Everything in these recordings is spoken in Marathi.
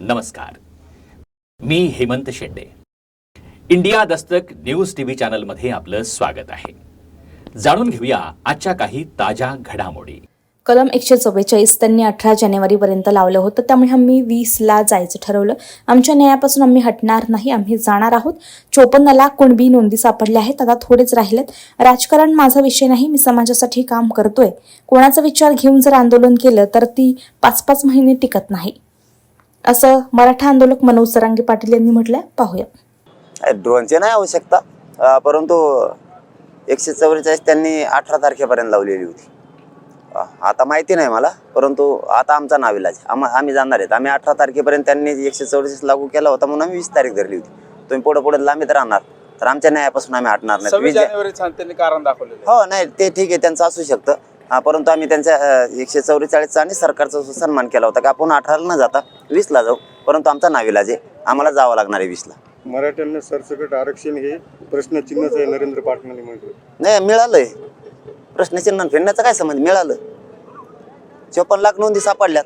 नमस्कार. मी Hemant Shende. India Dastak news TV चॅनलमध्ये आपलं स्वागत आहे. जाणून घेऊया आजच्या काही ताज्या घडामोडी. कलम एकशे चव्वेचाळीस त्यांनी अठरा जानेवारीपर्यंत लावलं होतं त्यामुळे आम्ही वीसला जायचं ठरवलं. आमच्या न्यायापासून आम्ही हटणार नाही आम्ही जाणार आहोत. चोपन्नला कुणबी नोंदी सापडल्या आहेत आता थोडेच राहिलेत. राजकारण माझा विषय नाही मी समाजासाठी काम करतोय. कोणाचा विचार घेऊन जर आंदोलन केलं तर ती पाच पाच महिने टिकत नाही. असं मराठा आंदोलक मनोज सरांगे पाटील यांनी म्हटलंय. पाहूया. ड्रोनची नाही आवश्यकता. परंतु एकशे चव्वेचाळीस त्यांनी अठरा तारखेपर्यंत लावलेली होती. आता माहिती नाही मला परंतु आता आमचा नाविलाज आम आम्ही जाणार आहेत. आम्ही अठरा तारखेपर्यंत त्यांनी एकशे चव्वेचाळीस लागू केला होता म्हणून आम्ही वीस तारीख धरली होती. तुम्ही पुढे पुढे लांबीत राहणार. तर आमच्या न्यायापासून आम्ही हटणार नाही. हो नाही ते ठीक आहे. त्यांचं असू शकतं. हा, परंतु आम्ही त्यांच्या एकशे चौवेचाळीसचा आणि सरकारचा सु- सन्मान केला होता की आपण अठराला न जाता वीसला जाऊ परंतु आमचा नाविलाज आहे आम्हाला जावं लागणार आहे वीसला. मराठ्यांना सरसकट आरक्षण हे प्रश्नचिन्हच आहे नरेंद्र पाटलांनी म्हटलं. नाही मिळालंय. प्रश्नचिन्ह फिरण्याचं काय संबंध? मिळालं. चोपन्न लाख नोंदी सापडल्यात.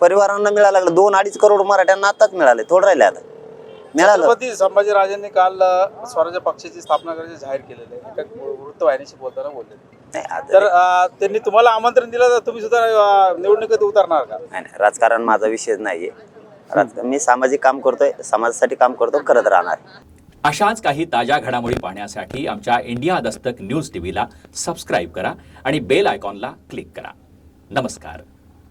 परिवारांना मिळायला लागलं. दोन अडीच करोड मराठ्यांना आताच मिळाले. थोडं राहिले आता. मिळालं. संभाजीराजांनी काल स्वराज्य पक्षाची स्थापना करायचे जाहीर केलेलं आहे. एका वृत्तवाहिनीशी बोलताना बोलले. तर त्यांनी तुम्हाला आमंत्रण दिलं तर तुम्ही सुद्धा निवडणुकीत उतरणार का? नाही नाही, राजकारण माझा विषय नाहीये. राजकारण मी सामाजिक काम करतोय समाजासाठी काम करतो करत राहणार. अशाच काही ताज्या घडामोडी पाहण्यासाठी आमच्या इंडिया दस्तक न्यूज टीव्हीला सबस्क्राईब करा आणि बेल आयकॉनला क्लिक करा. नमस्कार.